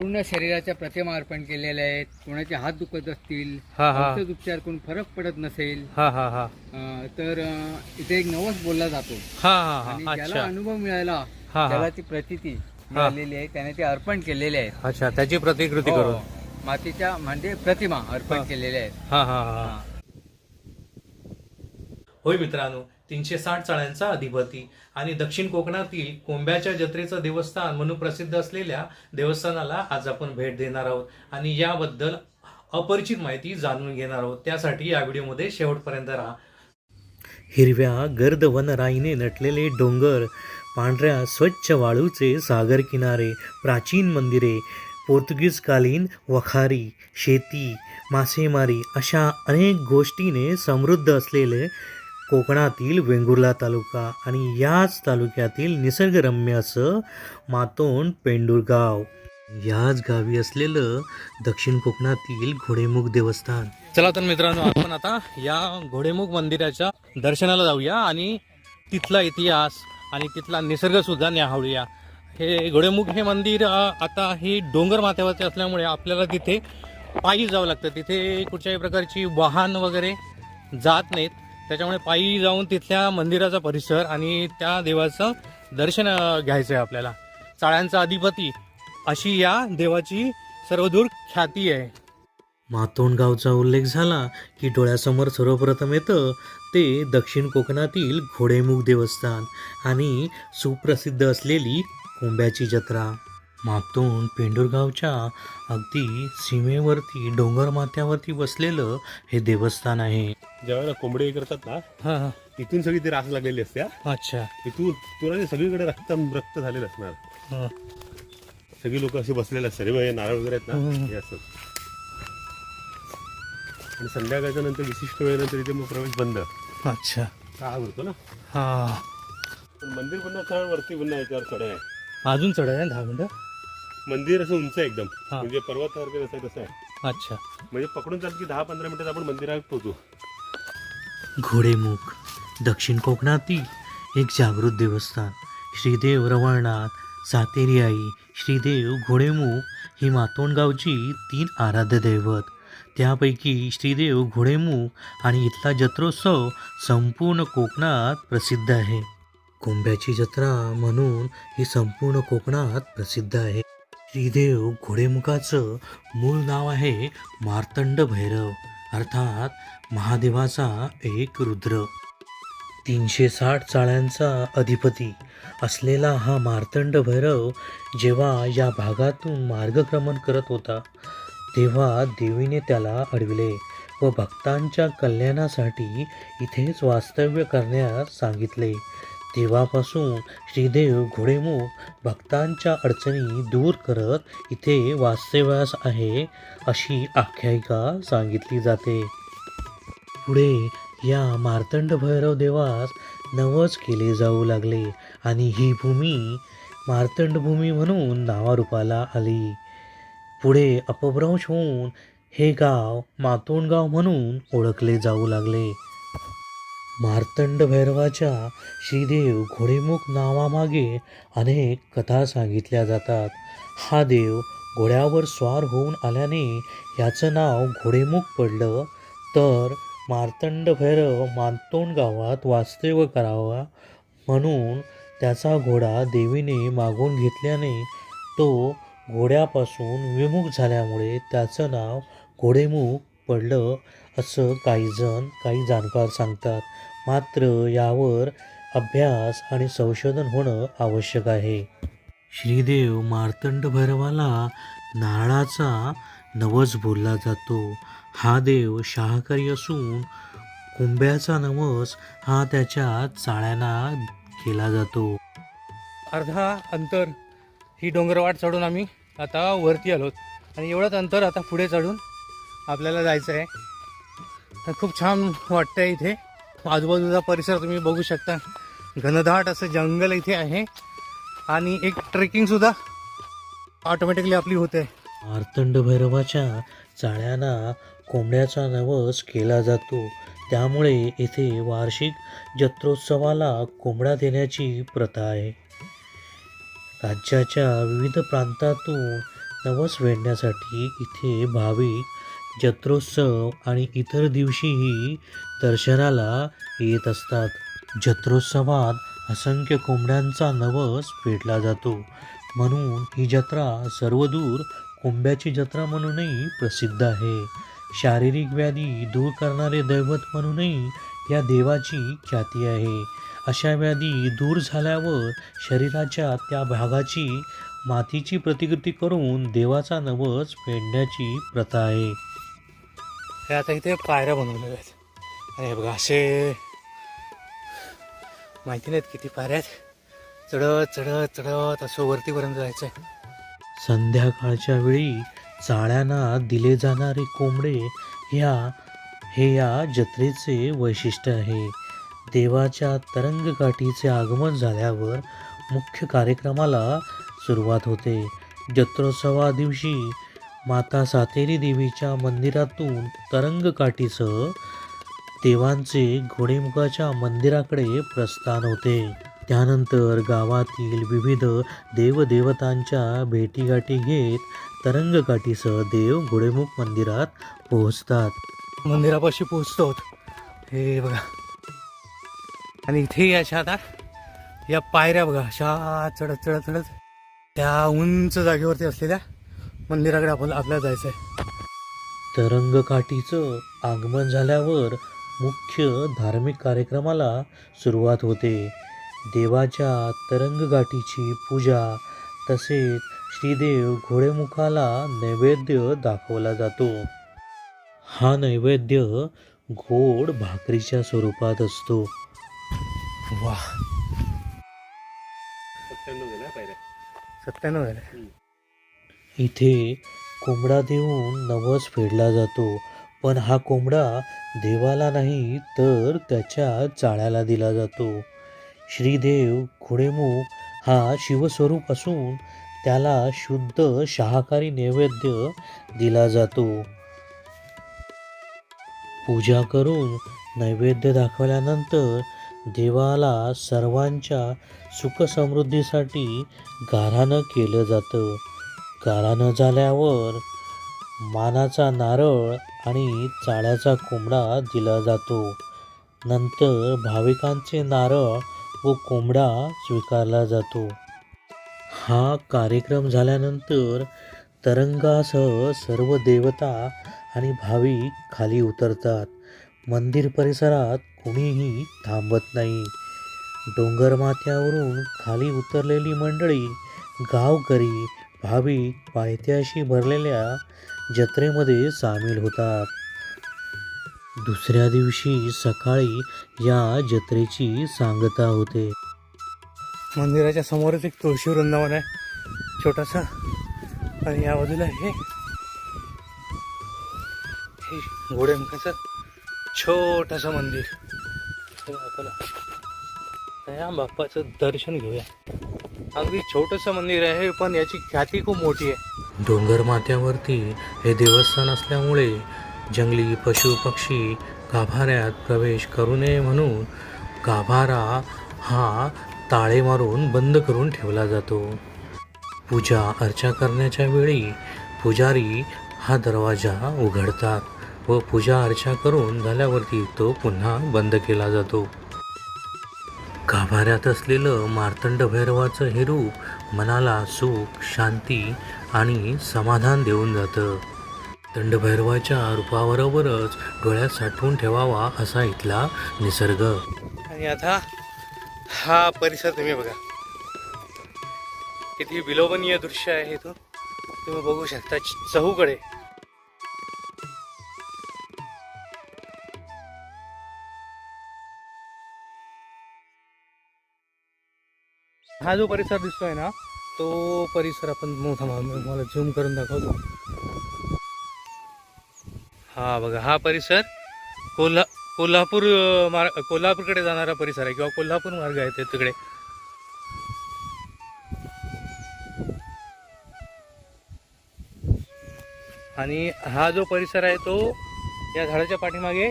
पूर्ण शरीराच्या प्रतिमा अर्पण केलेल्या आहेत. कोणाचे हात दुखत असतील हा हा. औषध उपचार करून फरक पडत नसेल. हा हा हा. अं, तर अं, इथे एक नवस बोलला जातो. हा हा आणि हा ज्याला अच्छा अनुभव मिळाला हा हा. त्याला ती प्रतिती मिळालेली आहे. त्याने ते अर्पण केलेले आहेत अच्छा त्याची प्रतिकृती हो. करून. मातीच्या म्हणजे प्रतिमा अर्पण हा. केलेल्या आहेत. हा हा हा. हा. होय मित्रांनो तीनशे साठ चाळ्यांचा अधिपती. आणि दक्षिण कोकणातील कोंब्याच्या जत्रेचं देवस्थान म्हणून प्रसिद्ध असलेल्या देवस्थानाला आज आपण भेट देणार आहोत. आणि याबद्दल अपरिचित माहिती जाणून घेणार आहोत. त्यासाठी या व्हिडिओमध्ये शेवटपर्यंत राहा. हिरव्या गर्द वनराईने नटलेले डोंगर पांढऱ्या स्वच्छ वाळूचे सागर किनारे प्राचीन मंदिरे पोर्तुगीजकालीन वखारी शेती मासेमारी अशा अनेक गोष्टीने समृद्ध असलेले कोकणातील वेंगुर्ला तालुका आणि याच तालुक्यातील निसर्गरम्य असं मातोंड पेंडूर गाव याच गावी असलेलं दक्षिण कोकणातील घोडेमुख देवस्थान. चला तर मित्रांनो आपण आता या घोडेमुख मंदिराच्या दर्शनाला जाऊया आणि तिथला इतिहास आणि तिथला निसर्ग सुद्धा न्याहाळूया. हे घोडेमुख हे मंदिर आता हे डोंगर माथ्यावरचे असल्यामुळे आपल्याला तिथे पायी जावं लागतं. तिथे कुठच्याही प्रकारची वाहन वगैरे जात नाहीत. त्याच्यामुळे पायी जाऊन तिथल्या मंदिराचा परिसर आणि त्या देवाचं दर्शन घ्यायचं आहे आपल्याला. चाळ्यांचा अधिपती अशी या देवाची सर्वदूर ख्याती आहे. मातोंडगावचा उल्लेख झाला की डोळ्यासमोर सर्वप्रथम येतं ते दक्षिण कोकणातील घोडेमुख देवस्थान आणि सुप्रसिद्ध असलेली कोंब्याची जत्रा. मातोंड पेंडुरगावच्या अगदी सीमेवरती डोंगर माथ्यावरती बसलेलं हे देवस्थान आहे. ज्यावेळेला कोंबडे करतात ना हा हा. इथून सगळी ती रास लागलेली असते हा. अच्छा. इथून तुला सगळीकडे रक्त रक्त झालेलं असणार. हा. सगळी लोक असे बसलेले असतात. हे नारळ वगैरे आहेत. ना हे आणि संध्याकाळच्या नंतर विशिष्ट वेळेनंतर इथे मग प्रवेश बंद. अच्छा. का होतो ना? हा. पण मंदिर पुन्हा वरती पुन्हा याच्यावर चढ आहे. अजून चढ आहे ना दहा मिनिटं? मंदिर असं उंच आहे एकदम. हा. म्हणजे पर्वतासारखं जसं आहे तसं आहे. अच्छा. म्हणजे पकडून चालत की दहा पंधरा मिनिटात आपण मंदिरात पोहोचू. घोडेमुख दक्षिण कोकणातील एक जागृत देवस्थान श्रीदेव रवळनाथ सातेरी आई श्रीदेव घोडेमुख ही मातोंडगावची तीन आराध्य दैवत. त्यापैकी श्रीदेव घोडेमुख आणि इथला जत्रोत्सव संपूर्ण कोकणात प्रसिद्ध आहे. कोंब्याची जत्रा म्हणून ही संपूर्ण कोकणात प्रसिद्ध आहे. श्रीदेव घोडेमुखाचं मूळ नाव आहे मार्तंड भैरव अर्थात महादेवाचा एक रुद्र. तीनशे साठ चाळ्यांचा अधिपती असलेला हा मार्तंड भैरव जेव्हा या भागातून मार्गक्रमण करत होता तेव्हा देवीने त्याला अडविले व भक्तांच्या कल्याणासाठी इथेच वास्तव्य करण्यास सांगितले. तेव्हापासून श्रीदेव घोडेमुख भक्तांच्या अडचणी दूर करत इथे वास्तव्यास आहे अशी आख्यायिका सांगितली जाते. पुढे या मार्तंड भैरव देवास नवच केले जाऊ लागले आणि ही भूमी मार्तंडभूमी म्हणून नावारूपाला आली. पुढे अपभ्रंश होऊन हे गाव मातोंडगाव म्हणून ओळखले जाऊ लागले. मार्तंड भैरवाच्या श्रीदेव घोडेमुख नावामागे अनेक कथा सांगितल्या जातात. हा देव घोड्यावर स्वार होऊन आल्याने याचं नाव घोडेमुख पडलं. तर मार्तंड भैरव मानतोंड गावात वास्तव्य करावा म्हणून त्याचा घोडा देवीने मागून घेतल्याने तो घोड्यापासून विमुख झाल्यामुळे त्याचं नाव घोडेमुख पडलं असं काहीजण काही जाणकार सांगतात. मात्र यावर अभ्यास आणि संशोधन होणं आवश्यक आहे. श्रीदेव मार्तंड भैरवाला नारळाचा नवस बोलला जातो. हा देव शाहकारी असून कुंभ्याचा नवस हा त्याच्या चाळ्यांना केला जातो. अर्धा अंतर ही डोंगरवाट चढून आम्ही आता वरती आलो आणि एवढंच अंतर आता पुढे चढून आपल्याला जायचं आहे. खूप छान वाटतं आहे इथे. आजूबाजूचा परिसर तुम्ही बघू शकता. घनदाट असं जंगल इथे आहे. आणि एक ट्रेकिंगसुद्धा ऑटोमॅटिकली आपली होते. मार्तंड भैरवाच्या चाळ्यांना कोंबड्याचा नवस केला जातो. त्यामुळे येथे वार्षिक जत्रोत्सवाला कोंबडा देण्याची प्रथा आहे. राज्याच्या विविध प्रांतातून नवस वेढण्यासाठी इथे भाविक जत्रोत्सव आणि इतर दिवशीही दर्शनाला येत असतात. जत्रोत्सवात असंख्य कोंबड्यांचा नवस फेडला जातो. म्हणून ही जत्रा सर्वदूर कोंब्याची जत्रा म्हणूनही प्रसिद्ध आहे. शारीरिक व्याधी दूर करणारे दैवत म्हणूनही या देवाची ख्याती आहे. अशा व्याधी दूर झाल्यावर शरीराच्या त्या भागाची मातीची प्रतिकृती करून देवाचा नवस फेडण्याची प्रथा आहे. हे आता इथे पायऱ्या बनवलेल्या आहेत. आणि हे बघा असे माहिती नाहीत किती पायऱ्या आहेत. चढत चढत चढत असं वरतीपर्यंत जायचं आहे संध्याकाळच्या वेळी चाळ्यांना दिले जाणारे कोंबडे ह्या हे या जत्रेचे वैशिष्ट्य आहे. देवाच्या तरंगकाठीचे आगमन झाल्यावर मुख्य कार्यक्रमाला सुरुवात होते. जत्रोत्सवा दिवशी माता सातेरी देवीच्या मंदिरातून तरंगकाठीसह देवांचे घोडेमुखाच्या मंदिराकडे प्रस्थान होते. त्यानंतर गावातील विविध देवदेवतांच्या भेटीगाठी घेत तरंगकाठीसह देव घोडेमुख मंदिरात पोहोचतात. मंदिरापाशी पोहोचतो हे बघा. आणि इथे अशा आता या पायऱ्या बघा अशा चढत चढत चढत त्या उंच जागेवरती असलेल्या मंदिराकडे आपण आपल्याला जायचं आहे तरंगकाठीचं आगमन झाल्यावर मुख्य धार्मिक कार्यक्रमाला सुरुवात होते. देवाच्या तरंगगाठीची पूजा तसेच श्रीदेव घोडेमुखाला नैवेद्य दाखवला जातो. हा नैवेद्य गोड भाकरीच्या स्वरूपात असतो. वा सत्त्याण्णव पायऱ्या सत्त्याण्णव झाले इथे कोंबडा देऊन नवस फेडला जातो. पण हा कोंबडा देवाला नाही तर त्याच्या चाळ्याला दिला जातो. श्रीदेव घोडेमुख हा शिवस्वरूप असून त्याला शुद्ध शाकाहारी नैवेद्य दिला जातो. पूजा करून नैवेद्य दाखवल्यानंतर देवाला सर्वांच्या सुखसमृद्धीसाठी गाऱ्हाणं केलं जातं. गाऱ्हाणं झाल्यावर मानाचा नारळ आणि चाळ्याचा कोंबडा दिला जातो. नंतर भाविकांचे नारळ व कोंबडा स्वीकारला जातो. हा कार्यक्रम झाल्यानंतर तरंगासह सर्व देवता आणि भाविक खाली उतरतात. मंदिर परिसरात कुणीही थांबत नाही. डोंगरमाथ्यावरून खाली उतरलेली मंडळी गावकरी भाविक पायथ्याशी भरलेल्या जत्रेमध्ये सामील होतात. दुसऱ्या दिवशी सकाळी या जत्रेची सांगता होते. मंदिराच्या समोरच एक तुळशी वृंदावन आहे छोटासा. आणि या बाजूला हे. हे घोडेमुखाचं छोटंसं मंदिर. आपण या बाप्पाचं दर्शन घेऊया. अगदी छोटंसं मंदिर आहे पण याची ख्याती खूप मोठी आहे. डोंगर माथ्यावरती हे देवस्थान असल्यामुळे जंगली पशु पक्षी गाभाऱ्यात प्रवेश करू नये म्हणून गाभारा हा ताळे मारून बंद करून ठेवला जातो. पूजा अर्चा करण्याच्या वेळी पुजारी हा दरवाजा उघडतात व पूजा अर्चा करून झाल्यावरती तो पुन्हा बंद केला जातो. गाभाऱ्यात असलेलं मार्तंड भैरवाचं हे रूप मनाला सुख शांती आणि समाधान देऊन जातं. दंडभैरवाच्या रूपाबरोबरच डोळ्यात साठवून ठेवावा असा इथला निसर्ग. आणि आता हा परिसर तुम्ही बघा. किती विलोभनीय दृश्य आहे इथून तुम्ही बघू शकता चहूकडे. हा जो परिसर दिसतोय ना तो परिसर आपण मोठा मला झूम करून दाखवतो. हा बघा हा परिसर कोल्हा कोल्हापूर मार्ग कोल्हापूरकडे जाणारा परिसर आहे किंवा कोल्हापूर मार्ग आहे ते तिकडे. आणि हा जो परिसर आहे तो या झाडाच्या पाठीमागे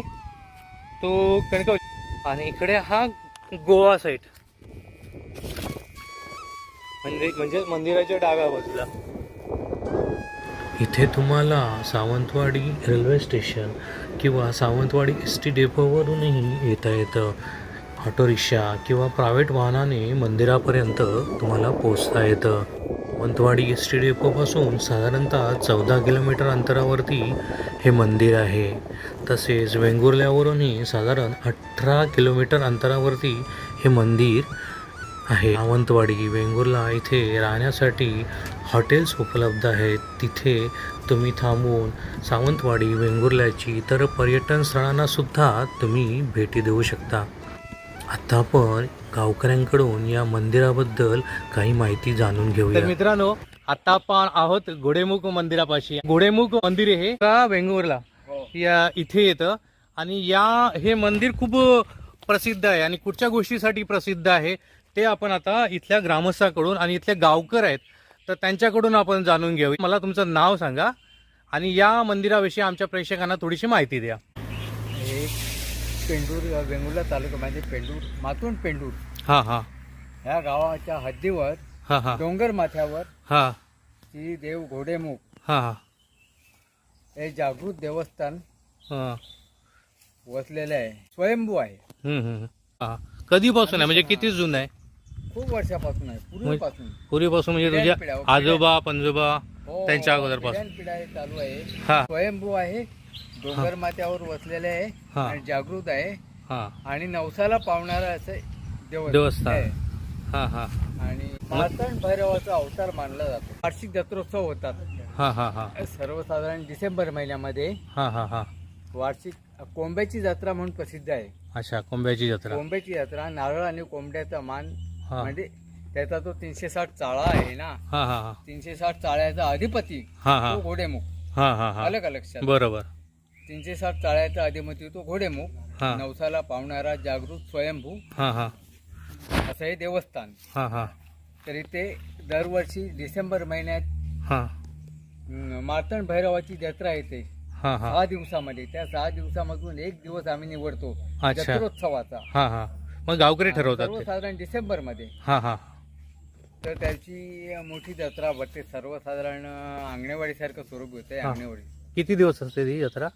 तो कणकवली आणि इकडे हा गोवा साईड म्हणजे म्हणजे मंदिराच्या डाव्या बाजूला. इथे तुम्हाला सावंतवाडी रेल्वे स्टेशन किंवा सावंतवाडी एस टी डेपोवरूनही येता येतं. ऑटो रिक्षा किंवा प्रायव्हेट वाहनाने मंदिरापर्यंत तुम्हाला पोचता येतं. सावंतवाडी एस टी डेपोपासून साधारणतः चौदा किलोमीटर अंतरावरती हे मंदिर आहे. तसेच वेंगुर्ल्यावरूनही साधारण अठरा किलोमीटर अंतरावरती हे मंदिर आहे. सावंतवाडी वेंगुर्ला इथे राहण्यासाठी हॉटेल्स उपलब्ध आहेत. तिथे तुम्ही थांबून सावंतवाडी वेंगुर्ल्याची इतर पर्यटन स्थळांना सुद्धा तुम्ही भेटी देऊ शकता. आता आपण गावकऱ्यांकडून या मंदिराबद्दल काही माहिती जाणून तर घेऊया मित्रांनो आता आपण आहोत घोडेमुख मंदिरापाशी. घोडेमुख मंदिर हे का वेंगुर्ला? या इथे येतं. आणि या हे मंदिर खूप प्रसिद्ध आहे आणि कुठच्या गोष्टीसाठी प्रसिद्ध आहे? ते आपण आता इथल्या ग्रामस्थाकडून आणि इथले गावकर आहेत तर त्यांच्याकडून आपण जाणून घेऊ. मला तुमचं नाव सांगा आणि या मंदिराविषयी आमच्या प्रेक्षकांना थोडीशी माहिती द्या. हे पेंडूर वेंगुर्ला तालुक्यामध्ये पेंडूर मातोंड पेंडूर. हां हां. ह्या गावाच्या हद्दीवर हां हां. डोंगर माथ्यावर हां. श्री देव घोडेमुख. हां हां. हे जागृत देवस्थान हां. वसलेलं आहे. स्वयंभू आहे. हम्म, हम्म. हां. कधीपासून आहे? म्हणजे किती जुनं आहे? खूप वर्षापासून आहे पूर्वीपासून. पूर्वीपासून म्हणजे तुझ्या पिढ्या- आजोबा पंजोबा हो, त्यांच्या अगोदरपासून. पिढ्यानपिढ्या हे चालू आहे. हा. स्वयंभू आहे डोंगर माथ्यावर वसलेले आहे हा. आणि जागृत आहे. हा. आणि नवसाला पावणारा असं देवस्थान. देवस्थान. आहे. हा हा. आणि मातण भैरवाचा अवतार मानला जातो. वार्षिक जत्रोत्सव होतात. हा हा हा. सर्वसाधारण डिसेंबर महिन्यामध्ये हा हा हा. वार्षिक कोंब्याची जत्रा म्हणून प्रसिद्ध आहे. अच्छा कोंब्याची जत्रा. कोंब्याची जत्रा नारळ आणि कोंबड्याचा मान हा. म्हणजे त्याचा तो तीनशे साठ चाळा आहे ना हा हा हा. तीनशे साठ चाळ्याचा अधिपती हा हा. तो घोडेमुख. हा हा हा. आलं का लक्षात बरोबर. तीनशे साठ चाळ्याचा अधिपती तो घोडेमुख. हा. नवसाला पावणारा जागृत स्वयंभू. हा हा. असं हे देवस्थान. हा हा. तरी ते दरवर्षी डिसेंबर महिन्यात हा. अं, मार्तंड भैरवाची जत्रा येते. हा हा. सहा दिवसामध्ये. त्या सहा दिवसामधून एक दिवस आम्ही निवडतो. अच्छा. जत्रोत्सवाचा. हा हा. मग गावकरी ठरवतात ते. सर्वसाधारण डिसेंबरमध्ये हा हा. तर त्याची मोठी जत्रा भरते. सर्वसाधारण अंगणेवाडी सारखं स्वरूप होते हा. अंगणेवाडी. किती दिवस असते ती जत्रा?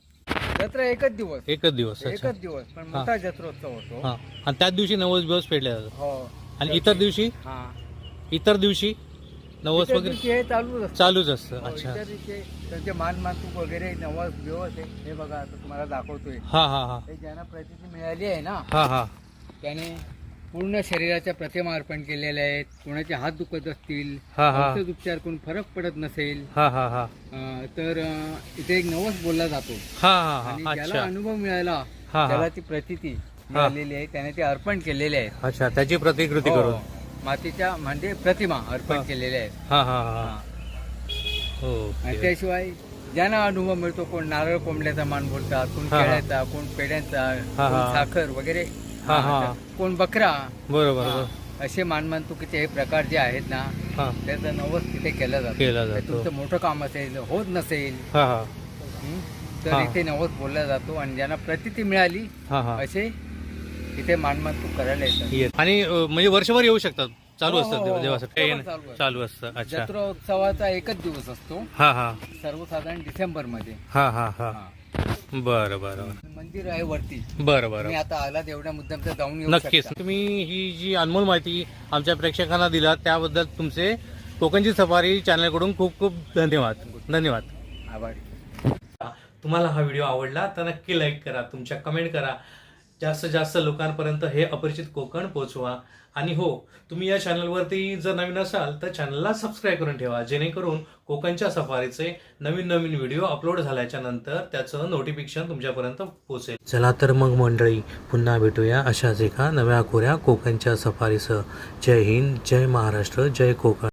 जत्रा एकच दिवस. एकच दिवस अच्छा. एकच दिवस पण मोठा जत्रोत्सव होतो. हा. आणि त्याच दिवशी नवस दिवस फेडले जातात. हो. आणि इतर दिवशी? हा. इतर दिवशी नवस इतर वगैरे दिवशी हे चालूच असतं. चालूच असतं हो, अच्छा. इतर दिवशी त्यांचे मान मानतूक वगैरे नवस दिवस आहे. हे बघा आता तुम्हाला दाखवतोय. हा हा हा. हे ज्यांना प्रसिद्धी मिळाली आहे ना हा हा. त्याने पूर्ण शरीराच्या प्रतिमा अर्पण केलेल्या आहेत. कोणाचे हात दुखत असतील. औषध उपचार करून फरक पडत नसेल. हा हा हा. तर इथे एक नवस बोलला जातो. हा हा आणि हा ज्याला अनुभव मिळाला. त्याला ती प्रतिती मिळालेली आहे. त्याने ते अर्पण केलेले आहेत. अच्छा त्याची प्रतिकृती हो, करून. मातीच्या म्हणजे प्रतिमा अर्पण. केलेल्या आहेत. त्याशिवाय ज्यांना अनुभव मिळतो कोण नारळ कोंबड्याचा मान बोलतात कोण. केळ्याचा कोण पेड्यांचा. साखर वगैरे हा, हा. कोण बकरा. बरोबर हा. असे मानमानतुकीचे हे प्रकार जे आहेत ना हा. त्याचा नवस तिथे केला जातो. केला तर जातो. तुमचं मोठं काम असेल होत नसेल हा हा. हं, तर हा. इथे नवस बोलला जातो आणि ज्यांना प्रतिती मिळाली हा हा. असे इथे मानमानतूक करायला येतात. येत. आणि अ, म्हणजे वर्षभर येऊ शकतात. चालू हो, असतात हो, हो. देवासाठी काही वर्षभर चालू नाही. असतं. चालू असतं. अच्छा. जत्रोत्सवाचा एकच दिवस असतो. हा हा. सर्वसाधारण डिसेंबरमध्ये हा हा. हा. बरं बरं. मंदिर आहे वरती. बरं बरं. मी आता आला तेवढ्या मुद्दामचं जाऊन येऊ नक्कीच. शकता. तुम्ही ही जी अनमोल माहिती आमच्या प्रेक्षकांना दिला त्याबद्दल तुमचे कोकणची सफारी चॅनलकडून खूप खूप धन्यवाद. धन्यवाद. आभारी. तुम्हाला हा व्हिडिओ आवडला तर नक्की लाईक करा तुमच्या कमेंट करा. जास्तीत जास्त लोकांपर्यंत हे अपरिचित कोकण पोचवा. आणि हो तुम्ही या चॅनलवरती जर नवीन असाल तर चॅनलला सबस्क्राईब करून ठेवा. जेणेकरून कोकणच्या सफारीचे नवीन नवीन व्हिडिओ अपलोड झाल्याच्यानंतर त्याचं नोटिफिकेशन तुमच्यापर्यंत पोहोचेल चला तर मग मंडळी पुन्हा भेटूया अशाच एका नव्या कोऱ्या कोकणच्या सफारीसह. जय हिंद जय महाराष्ट्र जय कोकण.